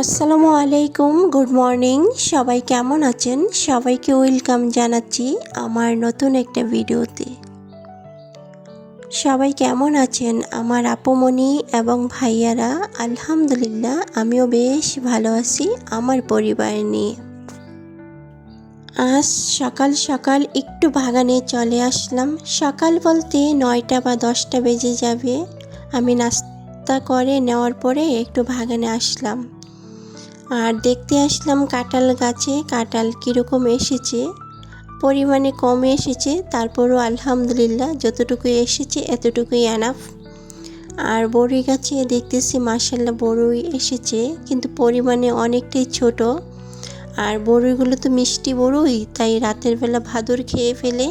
আসসালামু আলাইকুম, good morning. সবাই কেমন আছেন? সবাইকে ওয়েলকাম জানাচ্ছি আমার নতুন একটা ভিডিওতে। সবাই কেমন আছেন? আমার আপুমণি এবং ভাইয়ারা, আলহামদুলিল্লাহ, আমিও বেশ ভালো আছি আমার পরিবার নিয়ে। আজ সকাল সকাল একটু বাগানে চলে আসলাম। সকাল বলতে নয়টা বা দশটা বেজে যাবে। আমি নাস্তা করে নেওয়ার পরে একটু বাগানে আসলাম। আর দেখতে আসলাম কাঁঠাল গাছে, কাঁঠাল কীরকম এসেছে, পরিমাণে কমে এসেছে, তারপরও আলহামদুলিল্লাহ যতটুকু এসেছে এতটুকুই আনাফ আর বড়ই গাছে দেখতেছি মার্শাল্লাহ বড়ই এসেছে, কিন্তু পরিমাণে অনেকটাই ছোট। আর বড়ইগুলো তো মিষ্টি বড়ই, তাই রাতের বেলা ভাদর খেয়ে ফেলে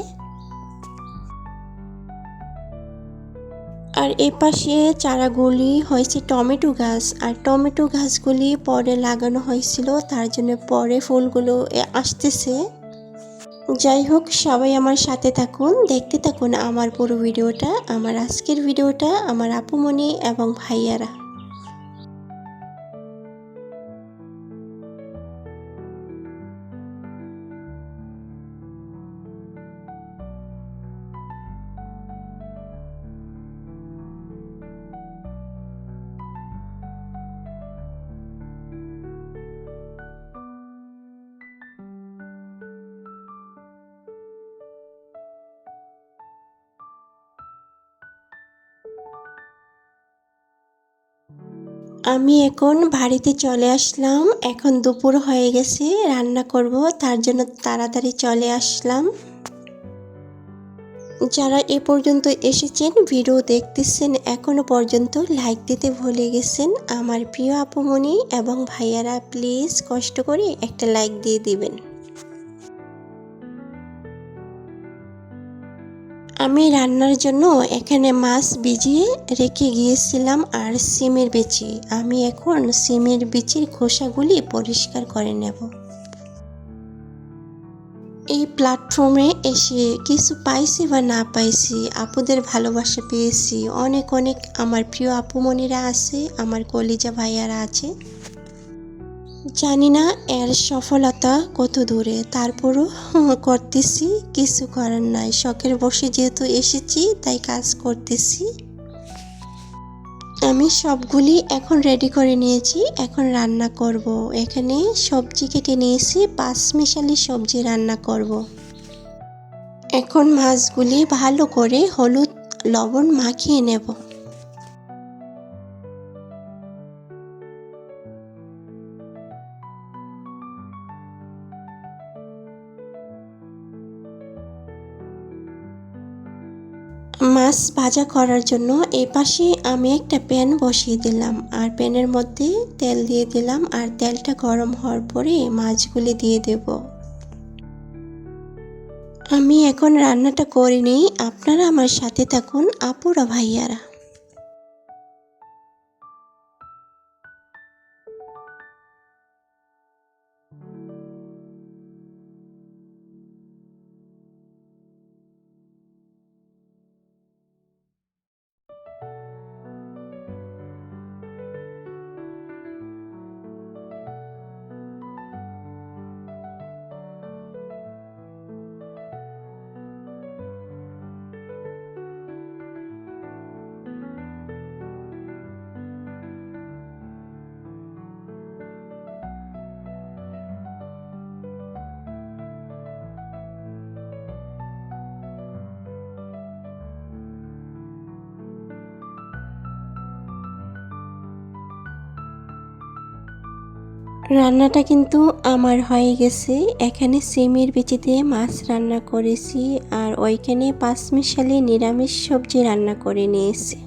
আর এ পাশে চারাগুলি হয়েছে টমেটো গাছ। আর টমেটো গাছগুলি পরে লাগানো হয়েছিল, তার জন্য পরে ফুলগুলো আসতেছে। যাই হোক, সবাই আমার সাথে থাকুন, দেখতে থাকুন আমার পুরো ভিডিওটা, আমার আজকের ভিডিওটা, আমার আপুমণি এবং ভাইয়ারা। আমি এখন বাড়িতে চলে আসলাম। এখন দুপুর হয়ে গেছে, রান্না করব, তার জন্য তাড়াতাড়ি চলে আসলাম। যারা এ পর্যন্ত এসেছেন, ভিডিও দেখতেছেন এখনও পর্যন্ত লাইক দিতে ভুলে গেছেন, আমার প্রিয় আপুমণি এবং ভাইয়ারা প্লিজ কষ্ট করে একটা লাইক দিয়ে দিবেন। আমি রান্নার জন্য এখানে মাছ ভিজিয়ে রেখে গিয়েছিলাম আর সিমের বিচি। আমি এখন সিমের বিচির খোসাগুলি পরিষ্কার করে নেব। এই প্ল্যাটফর্মে এসে কিছু পাইছি বা না পাইছি, আপুদের ভালোবাসা পেয়েছি। অনেক অনেক আমার প্রিয় আপুমণিরা আছে, আমার কলিজা ভাইয়ারা আছে। জানি না এর সফলতা কত দূরে তারপরও করতেছি, কিছু করার নাই শখের বসে যেহেতু এসেছি, তাই কাজ করতেছি আমি সবগুলি এখন রেডি করে নিয়েছি, এখন রান্না করব। এখানে সবজি কেটে নিয়েছি পাঁচ মিশালি সবজি রান্না করব। এখন মাছগুলি ভালো করে হলুদ, লবণ মাখিয়ে নেব মাছ ভাজা করার জন্য এই পাশে আমি একটা প্যান বসিয়ে দিলাম। আর প্যানের মধ্যে তেল দিয়ে দিলাম আর তেলটা গরম হওয়ার পরে মাছগুলি দিয়ে দেব। আমি এখন রান্নাটা করিনি আপনারা আমার সাথে থাকুন, আপুরা ভাইয়ারা। রান্নাটা কিন্তু আমার হয়ে গেছে। এখানে সিমের বিচি দিয়ে মাছ রান্না করেছি আর ওইখানে পাঁচমিশালি নিরামিষ সবজি রান্না করে নিয়েছি।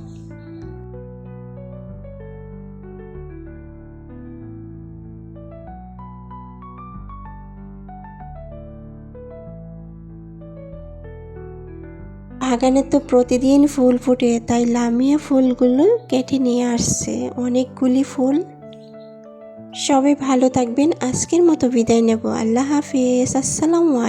বাগানে তো প্রতিদিন ফুল ফুটে, তাই লামিয়া ফুলগুলো কেটে নিয়ে আসছে। অনেকগুলি ফুল সবাই ভালো থাকবেন। আজকের মতো বিদায় নেব। আল্লাহ হাফিজ। আসসালামু আলাইকুম।